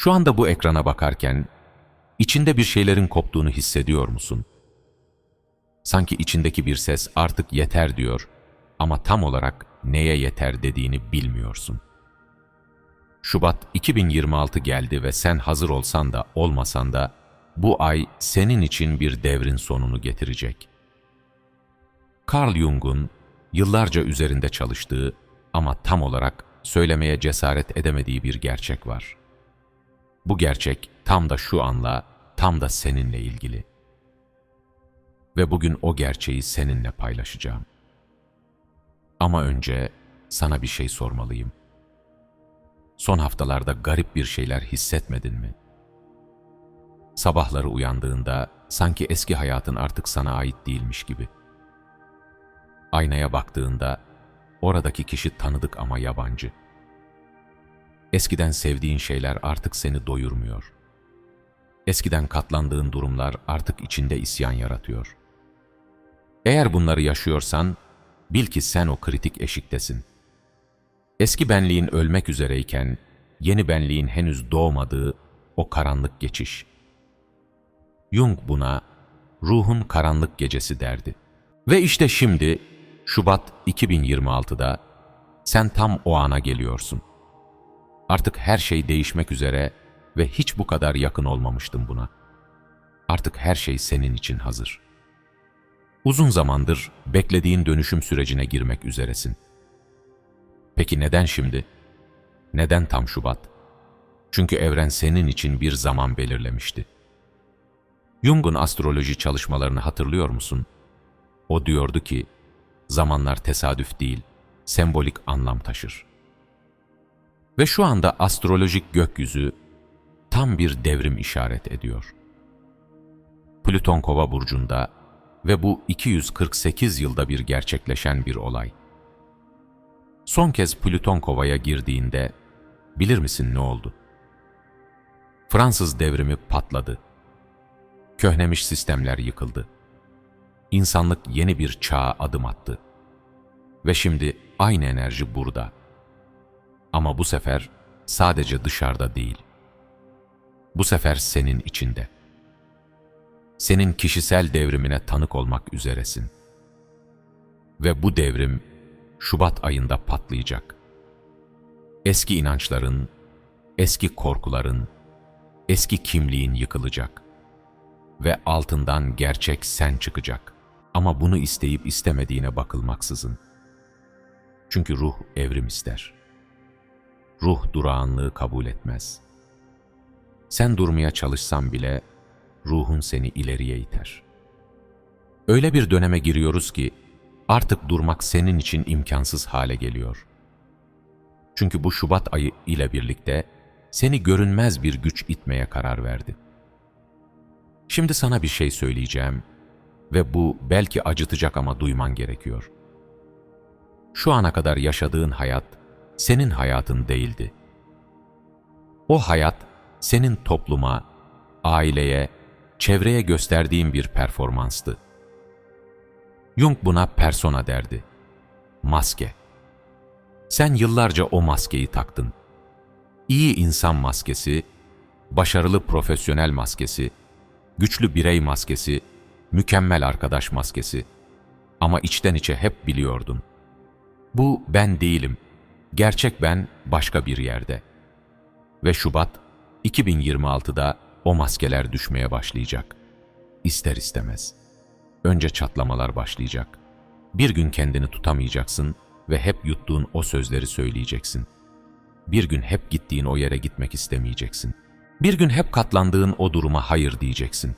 Şu anda bu ekrana bakarken içinde bir şeylerin koptuğunu hissediyor musun? Sanki içindeki bir ses artık yeter diyor ama tam olarak neye yeter dediğini bilmiyorsun. Şubat 2026 geldi ve sen hazır olsan da olmasan da bu ay senin için bir devrin sonunu getirecek. Carl Jung'un yıllarca üzerinde çalıştığı ama tam olarak söylemeye cesaret edemediği bir gerçek var. Bu gerçek tam da şu anla, tam da seninle ilgili. Ve bugün o gerçeği seninle paylaşacağım. Ama önce sana bir şey sormalıyım. Son haftalarda garip bir şeyler hissetmedin mi? Sabahları uyandığında sanki eski hayatın artık sana ait değilmiş gibi. Aynaya baktığında oradaki kişi tanıdık ama yabancı. Eskiden sevdiğin şeyler artık seni doyurmuyor. Eskiden katlandığın durumlar artık içinde isyan yaratıyor. Eğer bunları yaşıyorsan, bil ki sen o kritik eşiktesin. Eski benliğin ölmek üzereyken, yeni benliğin henüz doğmadığı o karanlık geçiş. Jung buna ruhun karanlık gecesi derdi. Ve işte şimdi Şubat 2026'da sen tam o ana geliyorsun. Artık her şey değişmek üzere ve hiç bu kadar yakın olmamıştım buna. Artık her şey senin için hazır. Uzun zamandır beklediğin dönüşüm sürecine girmek üzeresin. Peki neden şimdi? Neden tam Şubat? Çünkü evren senin için bir zaman belirlemişti. Jung'un astroloji çalışmalarını hatırlıyor musun? O diyordu ki, zamanlar tesadüf değil, sembolik anlam taşır. Ve şu anda astrolojik gökyüzü tam bir devrim işaret ediyor. Plüton Kova burcunda ve bu 248 yılda bir gerçekleşen bir olay. Son kez Plüton Kova'ya girdiğinde bilir misin ne oldu? Fransız devrimi patladı. Köhnemiş sistemler yıkıldı. İnsanlık yeni bir çağa adım attı. Ve şimdi aynı enerji burada. Ama bu sefer sadece dışarıda değil. Bu sefer senin içinde. Senin kişisel devrimine tanık olmak üzeresin. Ve bu devrim Şubat ayında patlayacak. Eski inançların, eski korkuların, eski kimliğin yıkılacak. Ve altından gerçek sen çıkacak. Ama bunu isteyip istemediğine bakılmaksızın. Çünkü ruh evrim ister. Ruh durağanlığı kabul etmez. Sen durmaya çalışsan bile ruhun seni ileriye iter. Öyle bir döneme giriyoruz ki artık durmak senin için imkansız hale geliyor. Çünkü bu Şubat ayı ile birlikte seni görünmez bir güç itmeye karar verdi. Şimdi sana bir şey söyleyeceğim ve bu belki acıtacak ama duyman gerekiyor. Şu ana kadar yaşadığın hayat senin hayatın değildi. O hayat senin topluma, aileye, çevreye gösterdiğin bir performanstı. Jung buna persona derdi. Maske. Sen yıllarca o maskeyi taktın. İyi insan maskesi, başarılı profesyonel maskesi, güçlü birey maskesi, mükemmel arkadaş maskesi. Ama içten içe hep biliyordun. Bu ben değilim. Gerçek ben başka bir yerde. Ve Şubat 2026'da o maskeler düşmeye başlayacak. İster istemez. Önce çatlamalar başlayacak. Bir gün kendini tutamayacaksın ve hep yuttuğun o sözleri söyleyeceksin. Bir gün hep gittiğin o yere gitmek istemeyeceksin. Bir gün hep katlandığın o duruma hayır diyeceksin.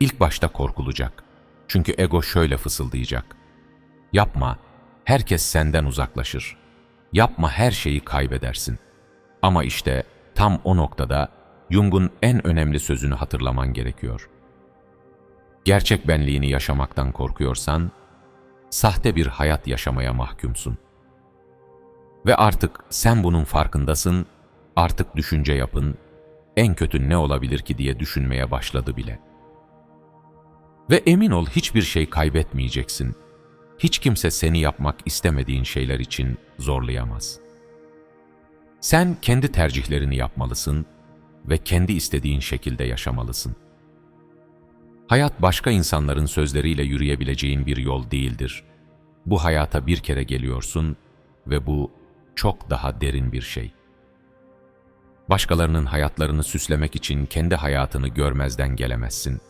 İlk başta korkulacak. Çünkü ego şöyle fısıldayacak. Yapma, herkes senden uzaklaşır. Yapma her şeyi kaybedersin. Ama işte tam o noktada Jung'un en önemli sözünü hatırlaman gerekiyor. Gerçek benliğini yaşamaktan korkuyorsan, sahte bir hayat yaşamaya mahkumsun. Ve artık sen bunun farkındasın, artık düşünce yapın, en kötü ne olabilir ki diye düşünmeye başladı bile. Ve emin ol hiçbir şey kaybetmeyeceksin. Hiç kimse seni yapmak istemediğin şeyler için zorlayamaz. Sen kendi tercihlerini yapmalısın ve kendi istediğin şekilde yaşamalısın. Hayat başka insanların sözleriyle yürüyebileceğin bir yol değildir. Bu hayata bir kere geliyorsun ve bu çok daha derin bir şey. Başkalarının hayatlarını süslemek için kendi hayatını görmezden gelemezsin.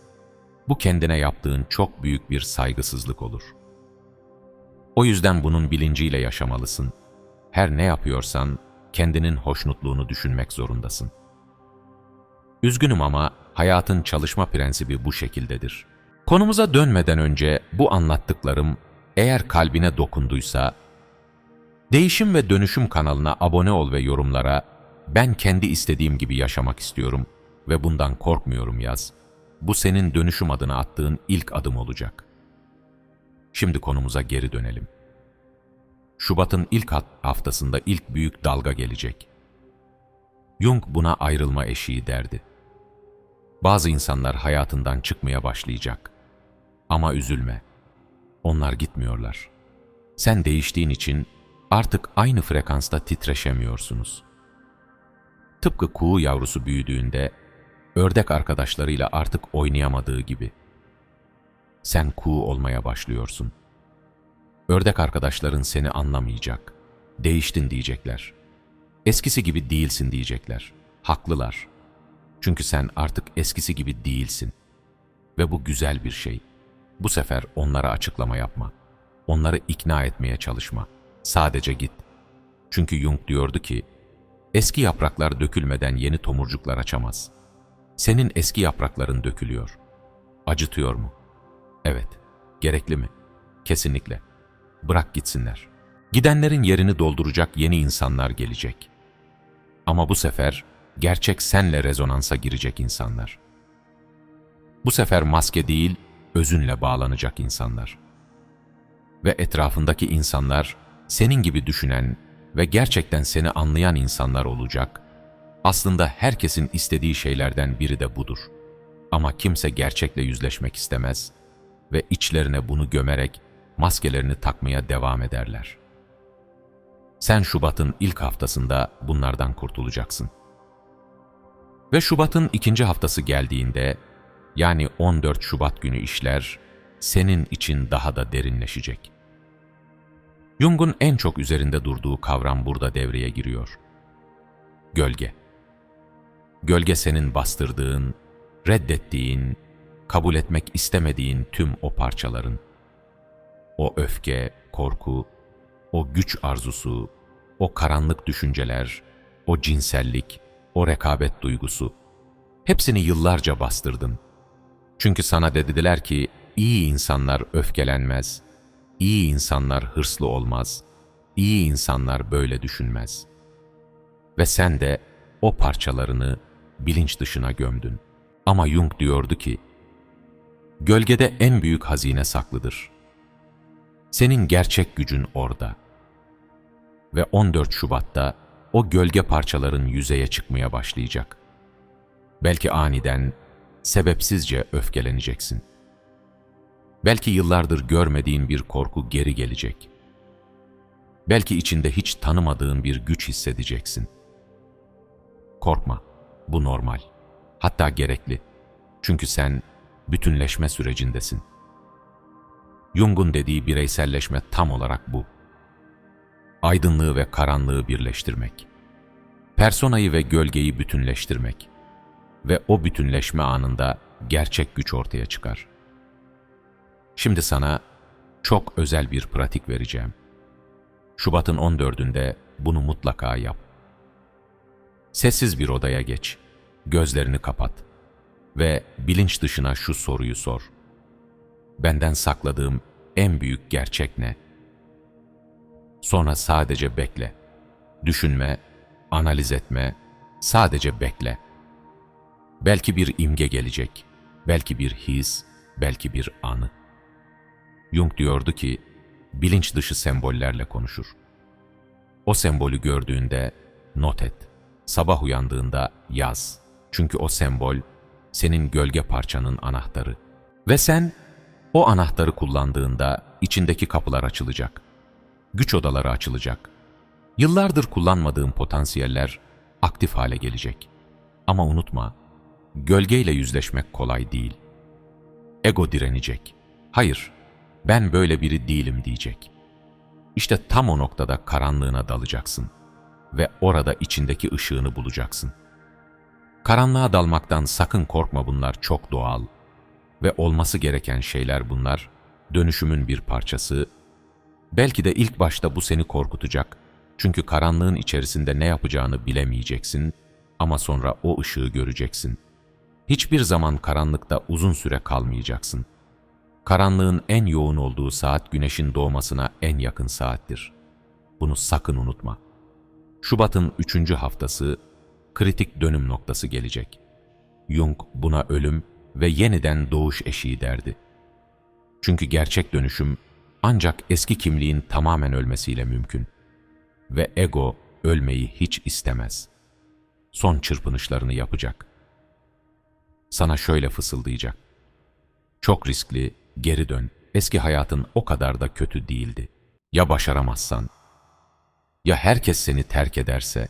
Bu kendine yaptığın çok büyük bir saygısızlık olur. O yüzden bunun bilinciyle yaşamalısın. Her ne yapıyorsan kendinin hoşnutluğunu düşünmek zorundasın. Üzgünüm ama hayatın çalışma prensibi bu şekildedir. Konumuza dönmeden önce bu anlattıklarım eğer kalbine dokunduysa, Değişim ve Dönüşüm kanalına abone ol ve yorumlara ben kendi istediğim gibi yaşamak istiyorum ve bundan korkmuyorum yaz. Bu senin dönüşüm adına attığın ilk adım olacak. Şimdi konumuza geri dönelim. Şubat'ın ilk haftasında ilk büyük dalga gelecek. Jung buna ayrılma eşiği derdi. Bazı insanlar hayatından çıkmaya başlayacak. Ama üzülme. Onlar gitmiyorlar. Sen değiştiğin için artık aynı frekansta titreşemiyorsunuz. Tıpkı kuğu yavrusu büyüdüğünde ördek arkadaşlarıyla artık oynayamadığı gibi. Sen kuğu olmaya başlıyorsun. Ördek arkadaşların seni anlamayacak. Değiştin diyecekler. Eskisi gibi değilsin diyecekler. Haklılar. Çünkü sen artık eskisi gibi değilsin. Ve bu güzel bir şey. Bu sefer onlara açıklama yapma. Onları ikna etmeye çalışma. Sadece git. Çünkü Jung diyordu ki, eski yapraklar dökülmeden yeni tomurcuklar açamaz. Senin eski yaprakların dökülüyor. Acıtıyor mu? Evet. Gerekli mi? Kesinlikle. Bırak gitsinler. Gidenlerin yerini dolduracak yeni insanlar gelecek. Ama bu sefer gerçek senle rezonansa girecek insanlar. Bu sefer maske değil, özünle bağlanacak insanlar. Ve etrafındaki insanlar senin gibi düşünen ve gerçekten seni anlayan insanlar olacak. Aslında herkesin istediği şeylerden biri de budur. Ama kimse gerçekle yüzleşmek istemez ve içlerine bunu gömerek maskelerini takmaya devam ederler. Sen Şubat'ın ilk haftasında bunlardan kurtulacaksın. Ve Şubat'ın ikinci haftası geldiğinde, yani 14 Şubat günü işler, senin için daha da derinleşecek. Jung'un en çok üzerinde durduğu kavram burada devreye giriyor. Gölge. Gölge senin bastırdığın, reddettiğin, kabul etmek istemediğin tüm o parçaların. O öfke, korku, o güç arzusu, o karanlık düşünceler, o cinsellik, o rekabet duygusu. Hepsini yıllarca bastırdın. Çünkü sana dediler ki iyi insanlar öfkelenmez, iyi insanlar hırslı olmaz, iyi insanlar böyle düşünmez. Ve sen de o parçalarını bilinç dışına gömdün. Ama Jung diyordu ki, gölgede en büyük hazine saklıdır. Senin gerçek gücün orada. Ve 14 Şubat'ta o gölge parçaların yüzeye çıkmaya başlayacak. Belki aniden, sebepsizce öfkeleneceksin. Belki yıllardır görmediğin bir korku geri gelecek. Belki içinde hiç tanımadığın bir güç hissedeceksin. Korkma, bu normal. Hatta gerekli. Çünkü sen bütünleşme sürecindesin. Jung'un dediği bireyselleşme tam olarak bu aydınlığı ve karanlığı birleştirmek, personayı ve gölgeyi bütünleştirmek ve o bütünleşme anında gerçek güç ortaya çıkar. Şimdi sana çok özel bir pratik vereceğim. Şubat'ın 14'ünde bunu mutlaka yap. Sessiz bir odaya geç, gözlerini kapat ve bilinç dışına şu soruyu sor. Benden sakladığım en büyük gerçek ne?'' Sonra sadece bekle. Düşünme, analiz etme, sadece bekle. Belki bir imge gelecek, belki bir his, belki bir anı. Jung diyordu ki, bilinç dışı sembollerle konuşur. O sembolü gördüğünde not et. Sabah uyandığında yaz. Çünkü o sembol senin gölge parçanın anahtarı. Ve sen o anahtarı kullandığında içindeki kapılar açılacak güç odaları açılacak. Yıllardır kullanmadığın potansiyeller aktif hale gelecek. Ama unutma, gölgeyle yüzleşmek kolay değil. Ego direnecek. Hayır, ben böyle biri değilim diyecek. İşte tam o noktada karanlığına dalacaksın ve orada içindeki ışığını bulacaksın. Karanlığa dalmaktan sakın korkma bunlar çok doğal ve olması gereken şeyler bunlar, dönüşümün bir parçası. Belki de ilk başta bu seni korkutacak çünkü karanlığın içerisinde ne yapacağını bilemeyeceksin ama sonra o ışığı göreceksin. Hiçbir zaman karanlıkta uzun süre kalmayacaksın. Karanlığın en yoğun olduğu saat güneşin doğmasına en yakın saattir. Bunu sakın unutma. Şubat'ın üçüncü haftası kritik dönüm noktası gelecek. Jung buna ölüm ve yeniden doğuş eşiği derdi. Çünkü gerçek dönüşüm ancak eski kimliğin tamamen ölmesiyle mümkün. Ve ego ölmeyi hiç istemez. Son çırpınışlarını yapacak. Sana şöyle fısıldayacak. Çok riskli, geri dön. Eski hayatın o kadar da kötü değildi. Ya başaramazsan? Ya herkes seni terk ederse?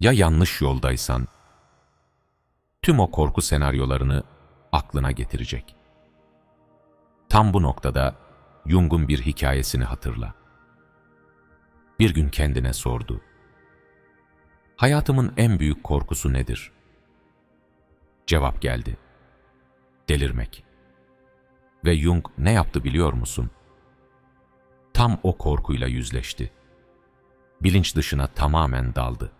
Ya yanlış yoldaysan? Tüm o korku senaryolarını aklına getirecek. Tam bu noktada Jung'un bir hikayesini hatırla. Bir gün kendine sordu. Hayatımın en büyük korkusu nedir? Cevap geldi. Delirmek. Ve Jung ne yaptı biliyor musun? Tam o korkuyla yüzleşti. Bilinç dışına tamamen daldı.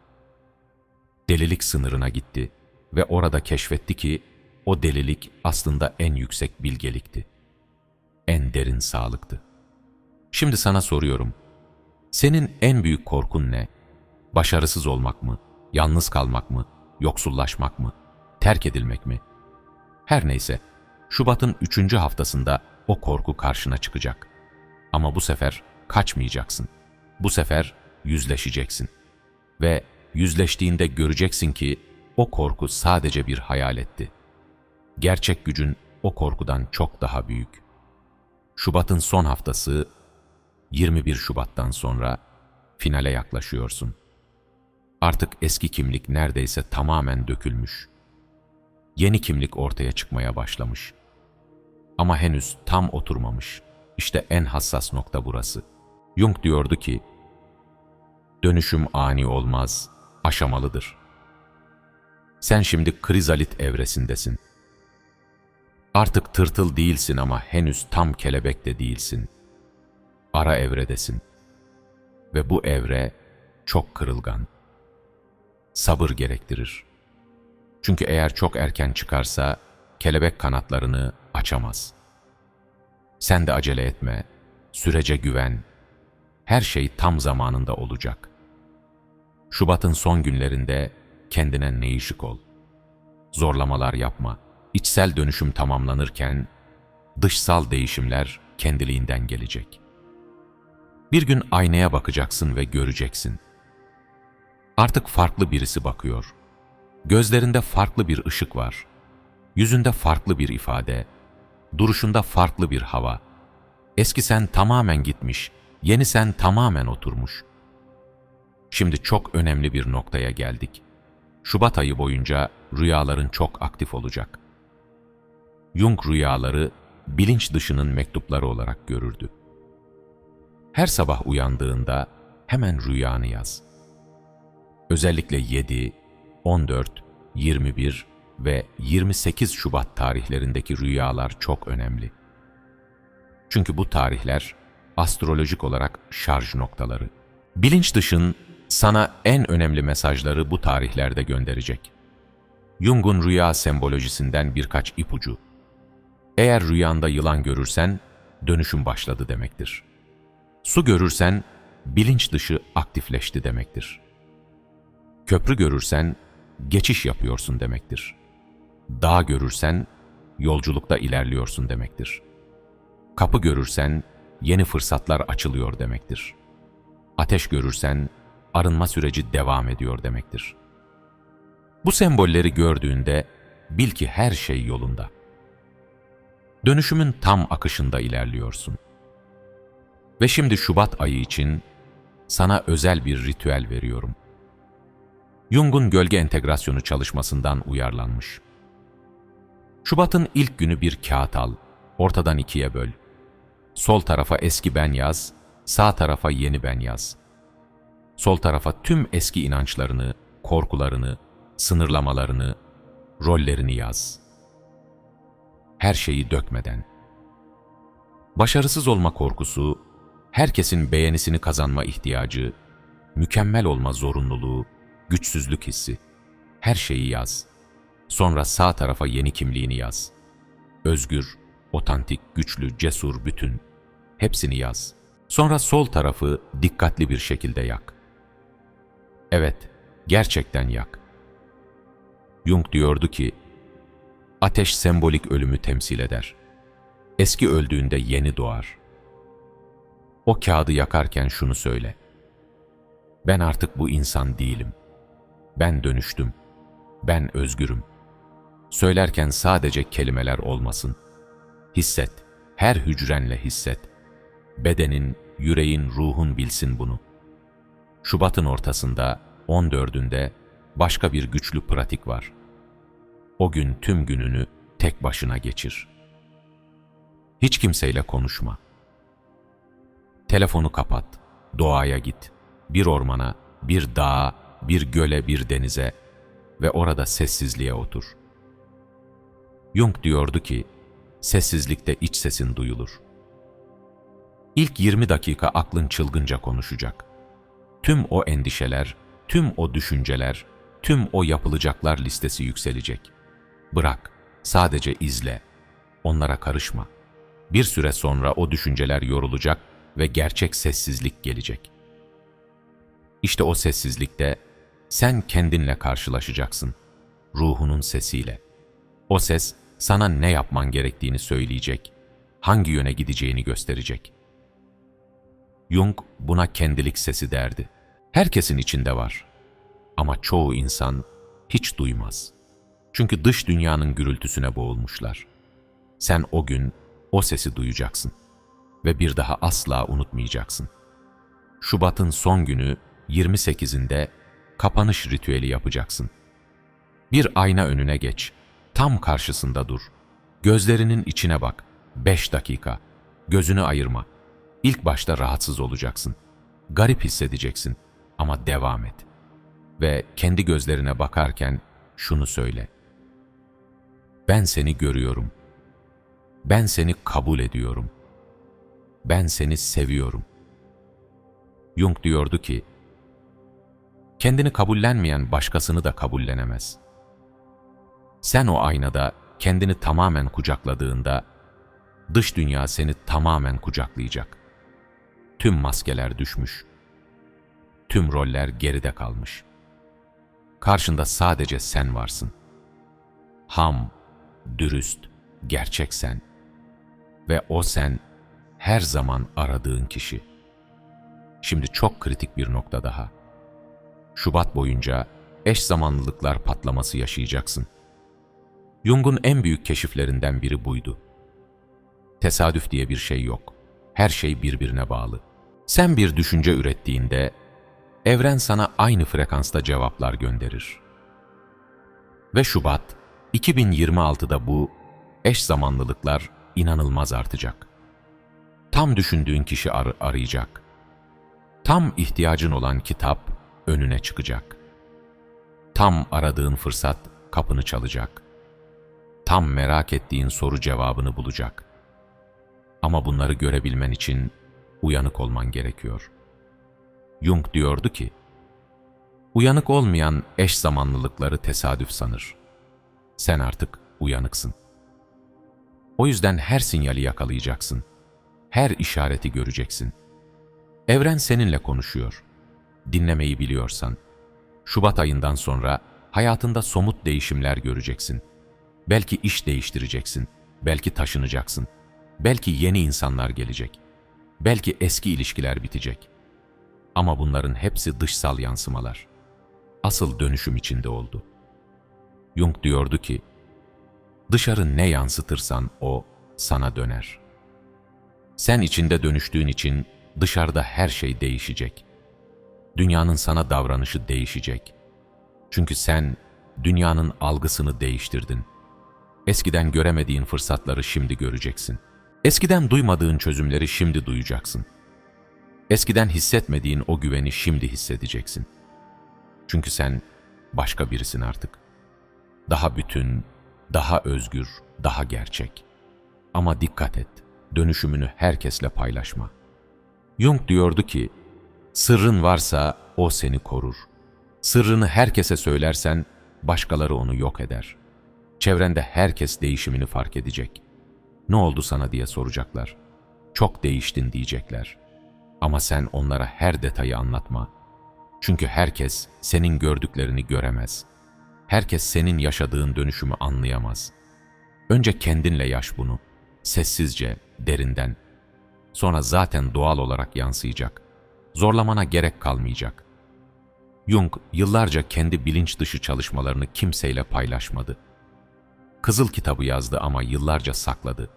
Delilik sınırına gitti ve orada keşfetti ki o delilik aslında en yüksek bilgelikti. En derin sağlıktı. Şimdi sana soruyorum. Senin en büyük korkun ne? Başarısız olmak mı? Yalnız kalmak mı? Yoksullaşmak mı? Terk edilmek mi? Her neyse, Şubat'ın üçüncü haftasında o korku karşına çıkacak. Ama bu sefer kaçmayacaksın. Bu sefer yüzleşeceksin. Ve yüzleştiğinde göreceksin ki o korku sadece bir hayaletti. Gerçek gücün o korkudan çok daha büyük. Şubat'ın son haftası, 21 Şubat'tan sonra finale yaklaşıyorsun. Artık eski kimlik neredeyse tamamen dökülmüş. Yeni kimlik ortaya çıkmaya başlamış. Ama henüz tam oturmamış. İşte en hassas nokta burası. Jung diyordu ki, dönüşüm ani olmaz, aşamalıdır. Sen şimdi krizalit evresindesin. Artık tırtıl değilsin ama henüz tam kelebek de değilsin. Ara evredesin. Ve bu evre çok kırılgan. Sabır gerektirir. Çünkü eğer çok erken çıkarsa kelebek kanatlarını açamaz. Sen de acele etme, sürece güven. Her şey tam zamanında olacak. Şubat'ın son günlerinde kendine neyişik ol. Zorlamalar yapma. İçsel dönüşüm tamamlanırken dışsal değişimler kendiliğinden gelecek. Bir gün aynaya bakacaksın ve göreceksin. Artık farklı birisi bakıyor. Gözlerinde farklı bir ışık var. Yüzünde farklı bir ifade. Duruşunda farklı bir hava. Eski sen tamamen gitmiş, yeni sen tamamen oturmuş. Şimdi çok önemli bir noktaya geldik. Şubat ayı boyunca rüyaların çok aktif olacak. Jung rüyaları bilinç dışının mektupları olarak görürdü. Her sabah uyandığında hemen rüyanı yaz. Özellikle 7, 14, 21 ve 28 Şubat tarihlerindeki rüyalar çok önemli. Çünkü bu tarihler astrolojik olarak şarj noktaları. Bilinç dışın sana en önemli mesajları bu tarihlerde gönderecek. Jung'un rüya sembolojisinden birkaç ipucu. Eğer rüyanda yılan görürsen, dönüşüm başladı demektir. Su görürsen, bilinç dışı aktifleşti demektir. Köprü görürsen, geçiş yapıyorsun demektir. Dağ görürsen, yolculukta ilerliyorsun demektir. Kapı görürsen, yeni fırsatlar açılıyor demektir. Ateş görürsen, arınma süreci devam ediyor demektir. Bu sembolleri gördüğünde bil ki her şey yolunda. Dönüşümün tam akışında ilerliyorsun. Ve şimdi Şubat ayı için sana özel bir ritüel veriyorum. Jung'un gölge entegrasyonu çalışmasından uyarlanmış. Şubat'ın ilk günü bir kağıt al, ortadan ikiye böl. Sol tarafa eski ben yaz, sağ tarafa yeni ben yaz. Sol tarafa tüm eski inançlarını, korkularını, sınırlamalarını, rollerini yaz. Her şeyi dökmeden. Başarısız olma korkusu, herkesin beğenisini kazanma ihtiyacı, mükemmel olma zorunluluğu, güçsüzlük hissi. Her şeyi yaz. Sonra sağ tarafa yeni kimliğini yaz. Özgür, otantik, güçlü, cesur, bütün. Hepsini yaz. Sonra sol tarafı dikkatli bir şekilde yak. Evet, gerçekten yak. Jung diyordu ki, ateş sembolik ölümü temsil eder. Eski öldüğünde yeni doğar. O kağıdı yakarken şunu söyle. Ben artık bu insan değilim. Ben dönüştüm. Ben özgürüm. Söylerken sadece kelimeler olmasın. Hisset, her hücrenle hisset. Bedenin, yüreğin, ruhun bilsin bunu. Şubat'ın ortasında, 14'ünde başka bir güçlü pratik var. O gün tüm gününü tek başına geçir. Hiç kimseyle konuşma. Telefonu kapat, doğaya git. Bir ormana, bir dağa, bir göle, bir denize ve orada sessizliğe otur. Jung diyordu ki, sessizlikte iç sesin duyulur. İlk 20 dakika aklın çılgınca konuşacak. Tüm o endişeler, tüm o düşünceler, tüm o yapılacaklar listesi yükselecek. Bırak, sadece izle. Onlara karışma. Bir süre sonra o düşünceler yorulacak ve gerçek sessizlik gelecek. İşte o sessizlikte sen kendinle karşılaşacaksın. Ruhunun sesiyle. O ses sana ne yapman gerektiğini söyleyecek, hangi yöne gideceğini gösterecek. Jung buna kendilik sesi derdi. Herkesin içinde var. Ama çoğu insan hiç duymaz. Çünkü dış dünyanın gürültüsüne boğulmuşlar. Sen o gün o sesi duyacaksın ve bir daha asla unutmayacaksın. Şubat'ın son günü 28'inde kapanış ritüeli yapacaksın. Bir ayna önüne geç, tam karşısında dur. Gözlerinin içine bak, 5 dakika. Gözünü ayırma. İlk başta rahatsız olacaksın. Garip hissedeceksin ama devam et. Ve kendi gözlerine bakarken şunu söyle. Ben seni görüyorum. Ben seni kabul ediyorum. Ben seni seviyorum. Jung diyordu ki, kendini kabullenmeyen başkasını da kabullenemez. Sen o aynada kendini tamamen kucakladığında, dış dünya seni tamamen kucaklayacak. Tüm maskeler düşmüş. Tüm roller geride kalmış. Karşında sadece sen varsın. Ham, dürüst, gerçek sen. Ve o sen her zaman aradığın kişi. Şimdi çok kritik bir nokta daha. Şubat boyunca eş zamanlılıklar patlaması yaşayacaksın. Jung'un en büyük keşiflerinden biri buydu. Tesadüf diye bir şey yok. Her şey birbirine bağlı. Sen bir düşünce ürettiğinde, evren sana aynı frekansta cevaplar gönderir. Ve Şubat, 2026'da bu eş zamanlılıklar inanılmaz artacak. Tam düşündüğün kişi ar arayacak. Tam ihtiyacın olan kitap önüne çıkacak. Tam aradığın fırsat kapını çalacak. Tam merak ettiğin soru cevabını bulacak. Ama bunları görebilmen için uyanık olman gerekiyor. Jung diyordu ki, Uyanık olmayan eş zamanlılıkları tesadüf sanır. Sen artık uyanıksın. O yüzden her sinyali yakalayacaksın. Her işareti göreceksin. Evren seninle konuşuyor. Dinlemeyi biliyorsan, Şubat ayından sonra hayatında somut değişimler göreceksin. Belki iş değiştireceksin, belki taşınacaksın, belki yeni insanlar gelecek, belki eski ilişkiler bitecek. Ama bunların hepsi dışsal yansımalar. Asıl dönüşüm içinde oldu. Jung diyordu ki, dışarı ne yansıtırsan o sana döner. Sen içinde dönüştüğün için dışarıda her şey değişecek. Dünyanın sana davranışı değişecek. Çünkü sen dünyanın algısını değiştirdin. Eskiden göremediğin fırsatları şimdi göreceksin. Eskiden duymadığın çözümleri şimdi duyacaksın. Eskiden hissetmediğin o güveni şimdi hissedeceksin. Çünkü sen başka birisin artık. Daha bütün, daha özgür, daha gerçek. Ama dikkat et, dönüşümünü herkesle paylaşma. Jung diyordu ki, sırrın varsa o seni korur. Sırrını herkese söylersen başkaları onu yok eder. Çevrende herkes değişimini fark edecek. Ne oldu sana diye soracaklar. Çok değiştin diyecekler. Ama sen onlara her detayı anlatma. Çünkü herkes senin gördüklerini göremez. Herkes senin yaşadığın dönüşümü anlayamaz. Önce kendinle yaş bunu. Sessizce, derinden. Sonra zaten doğal olarak yansıyacak. Zorlamana gerek kalmayacak. Jung yıllarca kendi bilinç dışı çalışmalarını kimseyle paylaşmadı. Kızıl kitabı yazdı ama yıllarca sakladı.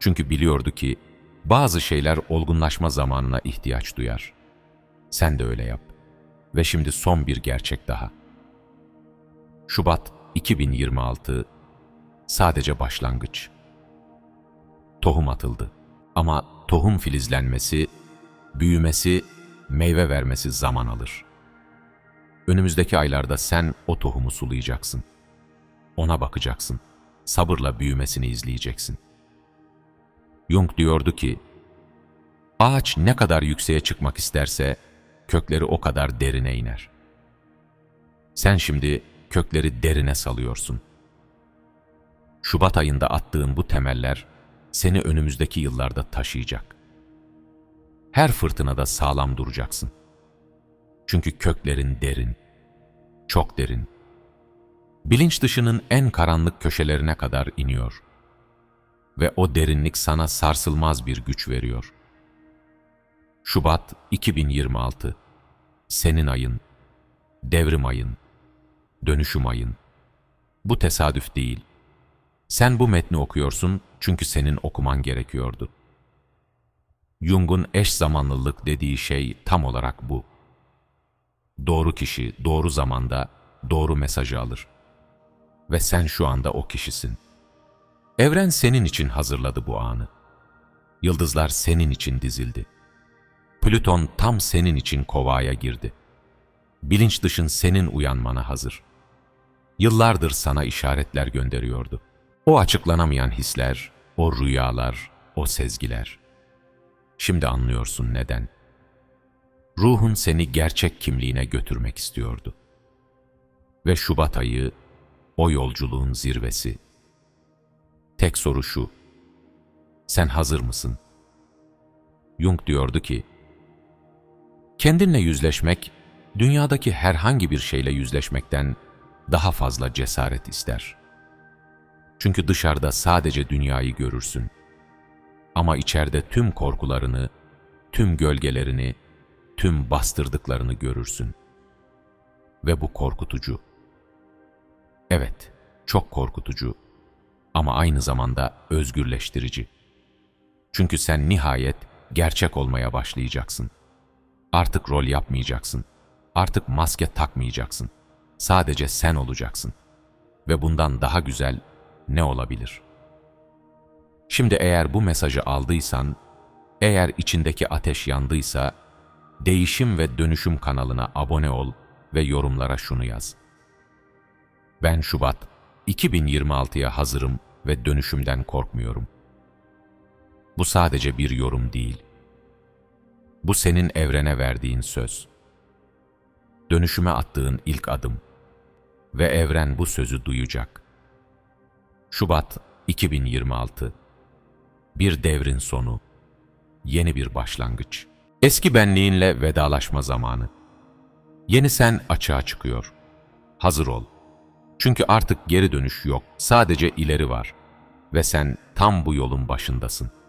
Çünkü biliyordu ki bazı şeyler olgunlaşma zamanına ihtiyaç duyar. Sen de öyle yap. Ve şimdi son bir gerçek daha. Şubat 2026 sadece başlangıç. Tohum atıldı. Ama tohum filizlenmesi, büyümesi, meyve vermesi zaman alır. Önümüzdeki aylarda sen o tohumu sulayacaksın. Ona bakacaksın. Sabırla büyümesini izleyeceksin. Jung diyordu ki, ağaç ne kadar yükseğe çıkmak isterse, kökleri o kadar derine iner. Sen şimdi kökleri derine salıyorsun. Şubat ayında attığın bu temeller, seni önümüzdeki yıllarda taşıyacak. Her fırtınada sağlam duracaksın. Çünkü köklerin derin, çok derin. Bilinç dışının en karanlık köşelerine kadar iniyor. Ve o derinlik sana sarsılmaz bir güç veriyor. Şubat 2026 Senin ayın, devrim ayın, dönüşüm ayın. Bu tesadüf değil. Sen bu metni okuyorsun çünkü senin okuman gerekiyordu. Jung'un eş zamanlılık dediği şey tam olarak bu. Doğru kişi doğru zamanda doğru mesajı alır. Ve sen şu anda o kişisin. Evren senin için hazırladı bu anı. Yıldızlar senin için dizildi. Plüton tam senin için kovaya girdi. Bilinç dışın senin uyanmana hazır. Yıllardır sana işaretler gönderiyordu. O açıklanamayan hisler, o rüyalar, o sezgiler. Şimdi anlıyorsun neden. Ruhun seni gerçek kimliğine götürmek istiyordu. Ve Şubat ayı o yolculuğun zirvesi. Tek soru şu. Sen hazır mısın? Jung diyordu ki, kendinle yüzleşmek, dünyadaki herhangi bir şeyle yüzleşmekten daha fazla cesaret ister. Çünkü dışarıda sadece dünyayı görürsün. Ama içeride tüm korkularını, tüm gölgelerini, tüm bastırdıklarını görürsün. Ve bu korkutucu. Evet, çok korkutucu ama aynı zamanda özgürleştirici. Çünkü sen nihayet gerçek olmaya başlayacaksın. Artık rol yapmayacaksın. Artık maske takmayacaksın. Sadece sen olacaksın. Ve bundan daha güzel ne olabilir? Şimdi eğer bu mesajı aldıysan, eğer içindeki ateş yandıysa, Değişim ve Dönüşüm kanalına abone ol ve yorumlara şunu yaz. Ben Şubat 2026'ya hazırım ve dönüşümden korkmuyorum. Bu sadece bir yorum değil. Bu senin evrene verdiğin söz. Dönüşüme attığın ilk adım ve evren bu sözü duyacak. Şubat 2026 Bir devrin sonu, yeni bir başlangıç. Eski benliğinle vedalaşma zamanı. Yeni sen açığa çıkıyor. Hazır ol. Çünkü artık geri dönüş yok, sadece ileri var. Ve sen tam bu yolun başındasın.''